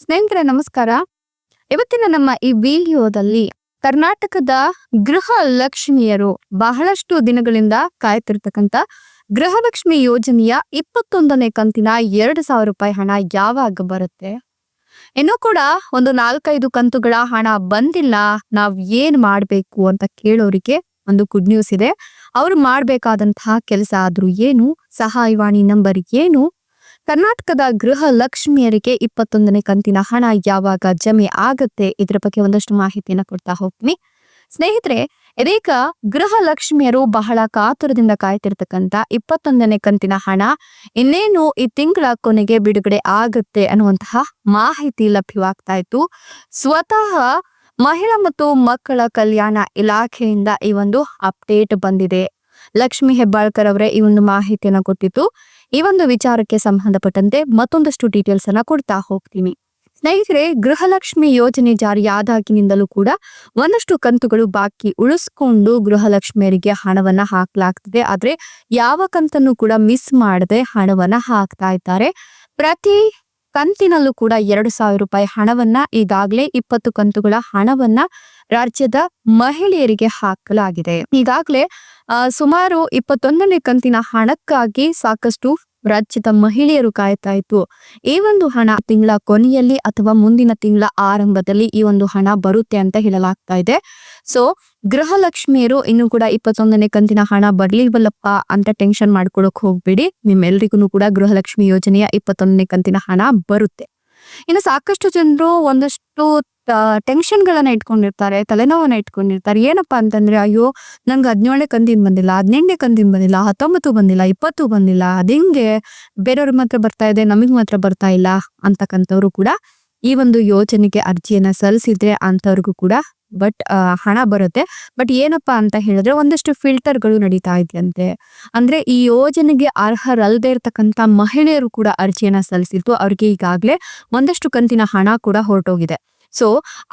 ಸ್ನೇಹಿತರೆ, ನಮಸ್ಕಾರ. ಇವತ್ತಿನ ನಮ್ಮ ಈ ವಿಡಿಯೋದಲ್ಲಿ ಕರ್ನಾಟಕದ ಗೃಹ ಲಕ್ಷ್ಮಿಯರು ಬಹಳಷ್ಟು ದಿನಗಳಿಂದ ಕಾಯ್ತಿರ್ತಕ್ಕಂತ ಗೃಹಲಕ್ಷ್ಮಿ ಯೋಜನೆಯ ಇಪ್ಪತ್ತೊಂದನೇ ಕಂತಿನ ಎರಡು ಸಾವಿರ ರೂಪಾಯಿ ಹಣ ಯಾವಾಗ ಬರುತ್ತೆ? ಇನ್ನೂ ಕೂಡ ಒಂದು ನಾಲ್ಕೈದು ಕಂತುಗಳ ಹಣ ಬಂದಿಲ್ಲ, ನಾವ್ ಏನ್ ಮಾಡ್ಬೇಕು ಅಂತ ಕೇಳೋರಿಗೆ ಒಂದು ಗುಡ್ ನ್ಯೂಸ್ ಇದೆ. ಅವ್ರು ಮಾಡ್ಬೇಕಾದಂತಹ ಕೆಲಸ ಆದ್ರೂ ಏನು, ಸಹಾಯವಾಣಿ ನಂಬರ್ ಏನು ಕರ್ನಾಟಕದ ಗೃಹ ಲಕ್ಷ್ಮಿಯರಿಗೆ ಇಪ್ಪತ್ತೊಂದನೇ ಕಂತಿನ ಹಣ ಯಾವಾಗ ಜಮೆ ಆಗತ್ತೆ? ಇದ್ರ ಬಗ್ಗೆ ಒಂದಷ್ಟು ಮಾಹಿತಿಯನ್ನ ಕೊಡ್ತಾ ಹೋಗ್ತೀನಿ. ಸ್ನೇಹಿತರೆ, ಇದೀಗ ಗೃಹ ಲಕ್ಷ್ಮಿಯರು ಬಹಳ ಕಾತುರದಿಂದ ಕಾಯ್ತಿರ್ತಕ್ಕಂತ ಇಪ್ಪತ್ತೊಂದನೇ ಕಂತಿನ ಹಣ ಇನ್ನೇನು ಈ ತಿಂಗಳ ಕೊನೆಗೆ ಬಿಡುಗಡೆ ಆಗುತ್ತೆ ಅನ್ನುವಂತಹ ಮಾಹಿತಿ ಲಭ್ಯವಾಗ್ತಾ ಇತ್ತು. ಸ್ವತಃ ಮಹಿಳಾ ಮತ್ತು ಮಕ್ಕಳ ಕಲ್ಯಾಣ ಇಲಾಖೆಯಿಂದ ಈ ಒಂದು ಅಪ್ಡೇಟ್ ಬಂದಿದೆ. ಲಕ್ಷ್ಮಿ ಹೆಬ್ಬಾಳ್ಕರ್ ಅವರೇ ಈ ಒಂದು ಮಾಹಿತಿಯನ್ನು ಕೊಟ್ಟಿತ್ತು ಈ ಒಂದು ವಿಚಾರಕ್ಕೆ ಸಂಬಂಧಪಟ್ಟಂತೆ ಮತ್ತೊಂದಷ್ಟು ಡೀಟೇಲ್ಸ್ ಅನ್ನ ಕೊಡ್ತಾ ಹೋಗ್ತೀನಿ. ಸ್ನೇಹಿತರೆ, ಗೃಹಲಕ್ಷ್ಮಿ ಯೋಜನೆ ಜಾರಿಯಾದಾಗಿನಿಂದಲೂ ಕೂಡ ಒಂದಷ್ಟು ಕಂತುಗಳು ಬಾಕಿ ಉಳಿಸ್ಕೊಂಡು ಗೃಹಲಕ್ಷ್ಮಿಯರಿಗೆ ಹಣವನ್ನ ಹಾಕಲಾಗ್ತಿದೆ. ಆದ್ರೆ ಯಾವ ಕಂತನ್ನು ಕೂಡ ಮಿಸ್ ಮಾಡದೆ ಹಣವನ್ನ ಹಾಕ್ತಾ ಇದ್ದಾರೆ. ಪ್ರತಿ ಕಂತಿನಲ್ಲೂ ಕೂಡ ಎರಡು ಸಾವಿರ ರೂಪಾಯಿ ಹಣವನ್ನ ಈಗಾಗಲೇ ಇಪ್ಪತ್ತು ಕಂತುಗಳ ಹಣವನ್ನ ರಾಜ್ಯದ ಮಹಿಳೆಯರಿಗೆ ಹಾಕಲಾಗಿದೆ. ಈಗಾಗಲೇ ಸುಮಾರು ಇಪ್ಪತ್ತೊಂದನೇ ಕಂತಿನ ಹಣಕ್ಕಾಗಿ ಸಾಕಷ್ಟು ರಾಜ್ಯದ ಮಹಿಳೆಯರು ಕಾಯ್ತಾ ಇತ್ತು ಈ ಒಂದು ಹಣ ತಿಂಗಳ ಕೊನೆಯಲ್ಲಿ ಅಥವಾ ಮುಂದಿನ ತಿಂಗಳ ಆರಂಭದಲ್ಲಿ ಈ ಒಂದು ಹಣ ಬರುತ್ತೆ ಅಂತ ಹೇಳಲಾಗ್ತಾ ಇದೆ. ಸೊ ಗೃಹಲಕ್ಷ್ಮಿಯರು ಇನ್ನು ಕೂಡ ಇಪ್ಪತ್ತೊಂದನೇ ಕಂತಿನ ಹಣ ಬರ್ಲಿಲ್ವಲ್ಲಪ್ಪ ಅಂತ ಟೆನ್ಷನ್ ಮಾಡ್ಕೊಳಕ್ ಹೋಗ್ಬೇಡಿ. ನಿಮ್ಮೆಲ್ರಿಗೂ ಕೂಡ ಗೃಹಲಕ್ಷ್ಮಿ ಯೋಜನೆಯ ಇಪ್ಪತ್ತೊಂದನೇ ಕಂತಿನ ಹಣ ಬರುತ್ತೆ. ಇನ್ನು ಸಾಕಷ್ಟು ಜನರು ಒಂದಷ್ಟು ಟೆನ್ಷನ್ ಗಳನ್ನ ಇಟ್ಕೊಂಡಿರ್ತಾರೆ, ತಲೆನೋವನ್ನ ಇಟ್ಕೊಂಡಿರ್ತಾರೆ. ಏನಪ್ಪಾ ಅಂತಂದ್ರೆ, ಅಯ್ಯೋ, ನಂಗೆ ಹದಿನೇಳನೇ ಕಂದಿನ ಬಂದಿಲ್ಲ, ಹದಿನೆಂಟನೇ ಕಂದಿನ ಬಂದಿಲ್ಲ, ಹತ್ತೊಂಬತ್ತು ಬಂದಿಲ್ಲ, ಇಪ್ಪತ್ತು ಬಂದಿಲ್ಲ ಅದಿಂಗೆ ಬೇರೆಯವ್ರ ಮಾತ್ರ ಬರ್ತಾ ಇದೆ, ನಮಗ್ ಮಾತ್ರ ಬರ್ತಾ ಇಲ್ಲ ಅಂತಕ್ಕಂಥವ್ರು ಕೂಡ ಈ ಒಂದು ಯೋಜನೆಗೆ ಅರ್ಜಿಯನ್ನ ಸಲ್ಲಿಸಿದ್ರೆ ಅಂತವ್ರಿಗೂ ಕೂಡ ಬಟ್ ಹಣ ಬರುತ್ತೆ. ಬಟ್ ಏನಪ್ಪಾ ಅಂತ ಹೇಳಿದ್ರೆ ಒಂದಷ್ಟು ಫಿಲ್ಟರ್ಗಳು ನಡೀತಾ ಇದೆಯಂತೆ. ಅಂದ್ರೆ ಈ ಯೋಜನೆಗೆ ಅರ್ಹರಲ್ಲದೆ ಇರ್ತಕ್ಕಂಥ ಮಹಿಳೆಯರು ಕೂಡ ಅರ್ಜಿಯನ್ನ ಸಲ್ಲಿಸಿತ್ತು ಅವ್ರಿಗೆ ಈಗಾಗಲೇ ಒಂದಷ್ಟು ಕಂತಿನ ಹಣ ಕೂಡ ಹೊರಟೋಗಿದೆ. ಸೊ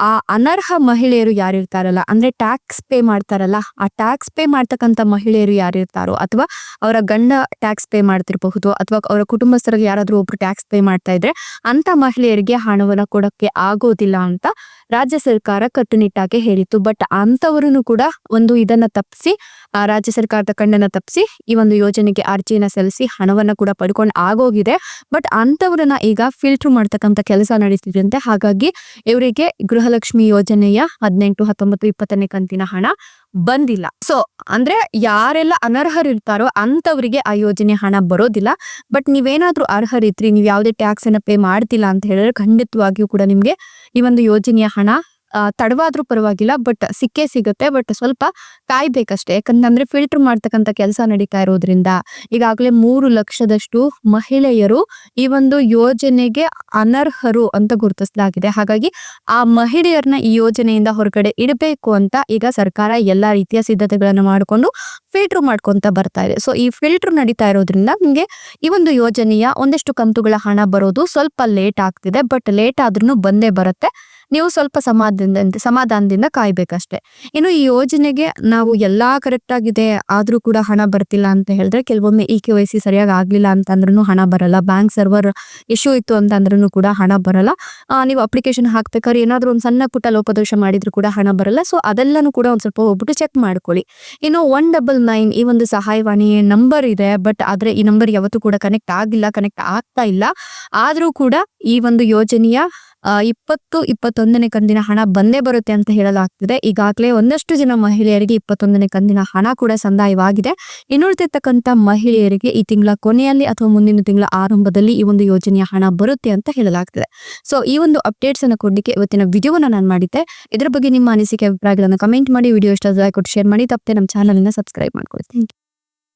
ಆ ಅನರ್ಹ ಮಹಿಳೆಯರು ಯಾರಿರ್ತಾರಲ್ಲ, ಅಂದ್ರೆ ಟ್ಯಾಕ್ಸ್ ಪೇ ಮಾಡ್ತಾರಲ್ಲ, ಆ ಟ್ಯಾಕ್ಸ್ ಪೇ ಮಾಡ್ತಕ್ಕಂಥ ಮಹಿಳೆಯರು ಯಾರಿರ್ತಾರೋ ಅಥವಾ ಅವರ ಗಂಡ ಟ್ಯಾಕ್ಸ್ ಪೇ ಮಾಡ್ತಿರಬಹುದು ಅಥವಾ ಅವರ ಕುಟುಂಬಸ್ಥರಿಗೆ ಯಾರಾದ್ರೂ ಒಬ್ರು ಟ್ಯಾಕ್ಸ್ ಪೇ ಮಾಡ್ತಾ ಇದ್ರೆ ಅಂತ ಮಹಿಳೆಯರಿಗೆ ಹಣವನ್ನ ಕೊಡಕ್ಕೆ ಆಗೋದಿಲ್ಲ ಅಂತ ರಾಜ್ಯ ಸರ್ಕಾರ ಕಟ್ಟುನಿಟ್ಟಾಗಿ ಹೇಳಿತ್ತು. ಬಟ್ ಅಂತವರನ್ನು ಕೂಡ ಒಂದು ಇದನ್ನ ತಪ್ಪಿಸಿ ರಾಜ್ಯ ಸರ್ಕಾರದ ಕಣ್ಣನ್ನ ತಪ್ಪಿಸಿ, ಈ ಒಂದು ಯೋಜನೆಗೆ ಅರ್ಜಿಯನ್ನ ಸಲ್ಲಿಸಿ ಹಣವನ್ನ ಕೂಡ ಪಡ್ಕೊಂಡು ಆಗೋಗಿದೆ. ಬಟ್ ಅಂತವರನ್ನ ಈಗ ಫಿಲ್ಟರ್ ಮಾಡ್ತಕ್ಕಂಥ ಕೆಲಸ ನಡೀತಿದಂತೆ ಹಾಗಾಗಿ, ಇವರಿಗೆ ಗೃಹಲಕ್ಷ್ಮಿ ಯೋಜನೆಯ ಹದಿನೆಂಟು, ಹತ್ತೊಂಬತ್ತು, ಇಪ್ಪತ್ತನೇ ಕಂತಿನ ಹಣ ಬಂದಿಲ್ಲ. ಸೊ ಅಂದ್ರೆ ಯಾರೆಲ್ಲ ಅನರ್ಹರಿರ್ತಾರೋ ಅಂತವರಿಗೆ ಆ ಯೋಜನೆ ಹಣ ಬರೋದಿಲ್ಲ. ಬಟ್ ನೀವೇನಾದ್ರೂ ಅರ್ಹರಿದ್ರಿ, ನೀವು ಯಾವುದೇ ಟ್ಯಾಕ್ಸ್ ಅನ್ನ ಪೇ ಮಾಡ್ತಿಲ್ಲ ಅಂತ ಹೇಳಿದ್ರೆ ಖಂಡಿತವಾಗಿಯೂ ಕೂಡ ನಿಮ್ಗೆ ಈ ಒಂದು ಯೋಜನೆಯ ಹಣ ತಡವಾದ್ರೂ ಪರವಾಗಿಲ್ಲ, ಬಟ್ ಸಿಕ್ಕೇ ಸಿಗುತ್ತೆ, ಬಟ್ ಸ್ವಲ್ಪ ಕಾಯ್ಬೇಕಷ್ಟೇ. ಯಾಕಂತಂದ್ರೆ ಫಿಲ್ಟರ್ ಮಾಡ್ತಕ್ಕಂಥ ಕೆಲಸ ನಡೀತಾ ಇರೋದ್ರಿಂದ ಈಗಾಗಲೇ ಮೂರು ಲಕ್ಷದಷ್ಟು ಮಹಿಳೆಯರು ಈ ಒಂದು ಯೋಜನೆಗೆ ಅನರ್ಹರು ಅಂತ ಗುರುತಿಸಲಾಗಿದೆ. ಹಾಗಾಗಿ ಆ ಮಹಿಳೆಯರನ್ನ ಈ ಯೋಜನೆಯಿಂದ ಹೊರಗಡೆ ಇಡಬೇಕು ಅಂತ ಈಗ ಸರ್ಕಾರ ಎಲ್ಲಾ ರೀತಿಯ ಸಿದ್ಧತೆಗಳನ್ನು ಮಾಡಿಕೊಂಡು ಫಿಲ್ಟರ್ ಮಾಡ್ಕೊಂತ ಬರ್ತಾ ಇದೆ. ಸೊ ಈ ಫಿಲ್ಟರ್ ನಡೀತಾ ಇರೋದ್ರಿಂದ ನಿಮಗೆ ಈ ಒಂದು ಯೋಜನೆಯ ಒಂದಷ್ಟು ಕಂತುಗಳ ಹಣ ಬರೋದು ಸ್ವಲ್ಪ ಲೇಟ್ ಆಗ್ತಿದೆ, ಬಟ್ ಲೇಟ್ ಆದ್ರೂ ಬಂದೇ ಬರುತ್ತೆ. ನೀವು ಸ್ವಲ್ಪ ಸಮಾಧಾನದಿಂದ ಸಮಾಧಾನದಿಂದ ಕಾಯ್ಬೇಕಷ್ಟೇ. ಇನ್ನು ಈ ಯೋಜನೆಗೆ ನಾವು ಎಲ್ಲಾ ಕರೆಕ್ಟ್ ಆಗಿದೆ, ಆದ್ರೂ ಕೂಡ ಹಣ ಬರ್ತಿಲ್ಲ ಅಂತ ಹೇಳಿದ್ರೆ ಕೆಲವೊಮ್ಮೆ ಈ ಕೆ ವೈ ಸಿ ಸರಿಯಾಗಿ ಆಗ್ಲಿಲ್ಲ ಅಂತಂದ್ರೂ ಹಣ ಬರಲ್ಲ ಬ್ಯಾಂಕ್ ಸರ್ವರ್ ಇಶ್ಯೂ ಇತ್ತು ಅಂತಂದ್ರೂ ಕೂಡ ಹಣ ಬರಲ್ಲ. ನೀವು ಅಪ್ಲಿಕೇಶನ್ ಹಾಕ್ಬೇಕಾದ್ರೆ ಏನಾದ್ರೂ ಒಂದು ಸಣ್ಣ ಪುಟ್ಟ ಲೋಪದೋಷ ಮಾಡಿದ್ರು ಕೂಡ ಹಣ ಬರಲ್ಲ. ಸೊ ಅದೆಲ್ಲನೂ ಕೂಡ ಒಂದು ಸ್ವಲ್ಪ ಹೋಗ್ಬಿಟ್ಟು ಚೆಕ್ ಮಾಡ್ಕೊಳ್ಳಿ. ಇನ್ನು ಒನ್ ಡಬಲ್ ನೈನ್ ಈ ಒಂದು ಸಹಾಯವಾಣಿ ನಂಬರ್ ಇದೆ ಬಟ್ ಆದ್ರೆ ಈ ನಂಬರ್ ಯಾವತ್ತೂ ಕೂಡ ಕನೆಕ್ಟ್ ಆಗಿಲ್ಲ ಕನೆಕ್ಟ್ ಆಗ್ತಾ ಇಲ್ಲ. ಆದ್ರೂ ಕೂಡ ಈ ಒಂದು ಯೋಜನೆಯ ಇಪ್ಪತ್ತು, ಇಪ್ಪತ್ತೊಂದನೇ ಕಂದಿನ ಹಣ ಬಂದೇ ಬರುತ್ತೆ ಅಂತ ಹೇಳಲಾಗ್ತಿದೆ. ಈಗಾಗಲೇ ಒಂದಷ್ಟು ಜನ ಮಹಿಳೆಯರಿಗೆ ಇಪ್ಪತ್ತೊಂದನೇ ಕಂದಿನ ಹಣ ಕೂಡ ಸಂದಾಯವಾಗಿದೆ. ಇನ್ನುಳಿದಿರ್ತಕ್ಕಂಥ ಮಹಿಳೆಯರಿಗೆ ಈ ತಿಂಗಳ ಕೊನೆಯಲ್ಲಿ ಅಥವಾ ಮುಂದಿನ ತಿಂಗಳ ಆರಂಭದಲ್ಲಿ ಈ ಒಂದು ಯೋಜನೆಯ ಹಣ ಬರುತ್ತೆ ಅಂತ ಹೇಳಲಾಗ್ತಿದೆ. ಸೊ ಈ ಒಂದು ಅಪ್ಡೇಟ್ಸ್ ಅನ್ನು ಕೊಡ್ಲಿಕ್ಕೆ ಇವತ್ತಿನ ವಿಡಿಯೋವನ್ನು ನಾನು ಮಾಡಿದ್ದೆ. ಇದರ ಬಗ್ಗೆ ನಿಮ್ಮ ಅನಿಸಿಕೆ, ಅಭಿಪ್ರಾಯಗಳನ್ನು ಕಮೆಂಟ್ ಮಾಡಿ. ವಿಡಿಯೋ ಇಷ್ಟ ಕೊಟ್ಟು ಶೇರ್ ಮಾಡಿ. ತಪ್ಪದೆ ನಮ್ಮ ಚಾನಲ್ನ ಸಬ್ಸ್ಕ್ರೈಬ್ ಮಾಡ್ಕೊಳ್ಳಿ. Thank you